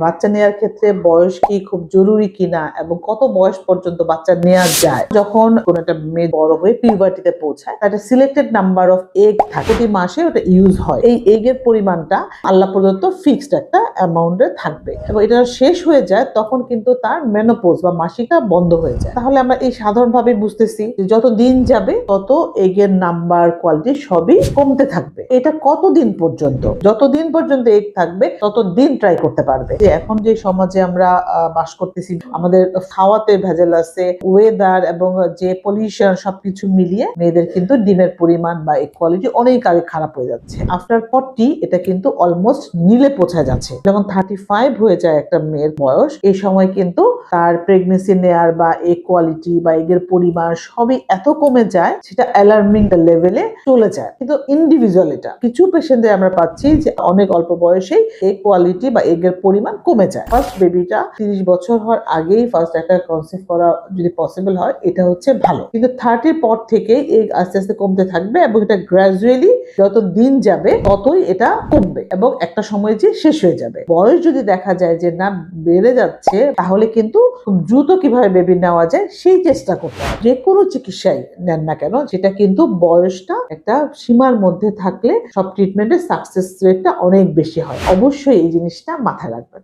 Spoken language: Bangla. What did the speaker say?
বাচ্চা নেওয়ার ক্ষেত্রে বয়স কি খুব জরুরি কিনা এবং কত বয়স পর্যন্ত বাচ্চা নেওয়া যায়? যখন কোনো একটা মেয়ে বড় হয়ে পিউবার্টিতে পৌঁছায় একটা সিলেক্টেড নাম্বার অফ এগ থাকে। প্রতি মাসে ওটা ইউজ হয়। এই এগের পরিমাণটা আল্লাহ প্রদত্ত ফিক্সড একটা অ্যামাউন্টে থাকবে। এবং এটা শেষ হয়ে যায়, তখন কিন্তু তার মেনোপোজ বা মাসিকা বন্ধ হয়ে যায়। তাহলে আমরা এই সাধারণভাবে বুঝতেছি যে যত দিন যাবে, তত এগের নাম্বার কোয়ালিটি সবই কমতে থাকবে। এটা কতদিন পর্যন্ত? যতদিন পর্যন্ত এগ থাকবে তত দিন ট্রাই করতে পারবে। যে এখন যে সমাজে আমরা বাস করতেছি, আমাদের খাওয়াতে ভেজাল আছে ওয়েদার এবং যে পলিউশন সবকিছু মিলিয়ে মেয়েদের কিন্তু ডিমের পরিমাণ বা কোয়ালিটি অনেক আগে খারাপ হয়ে যাচ্ছে। আফটার ফর্টি এটা কিন্তু অলমোস্ট নীলে পৌঁছা যাচ্ছে। যখন থার্টি ফাইভ হয়ে যায় একটা মেয়ের বয়স এই সময় কিন্তু তার প্রেগনেন্সি নেয়ার বা এ কোয়ালিটি বা এগের পরিমাণ সবই এত কমে যায়, সেটা অ্যালার্মিং লেভেলে চলে যায়। কিন্তু ইন্ডিভিজুয়াল এটা, কিছু পেশেন্টদের আমরা পাচ্ছি যে অনেক অল্প বয়সেই এ কোয়ালিটি বা এগের পরিমাণ কমে যায়। ফার্স্ট বেবিটা তিরিশ বছর হওয়ার আগেই ফার্স্ট একটা কনসেপ্ট করা যদি পসিবল হয়, এটা হচ্ছে ভালো। কিন্তু থার্টির পর থেকে এগ আস্তে আস্তে কমতে থাকবে এবং এটা গ্রাজুয়ালি যত দিন যাবে, ততই এটা কমবে এবং একটা সময় যে শেষ হয়ে যাবে। বয়স যদি দেখা যায় যে না বেড়ে যাচ্ছে, তাহলে কিন্তু খুব দ্রুত কীভাবে বেবি নেওয়া যায়, সেই চেষ্টা করতে যে কোনো চিকিৎসাই নেন না কেন, সেটা কিন্তু বয়সটা একটা সীমার মধ্যে থাকলে সব ট্রিটমেন্টের সাকসেস রেটটা অনেক বেশি হয়। অবশ্যই এই জিনিসটা মাথায় রাখবেন।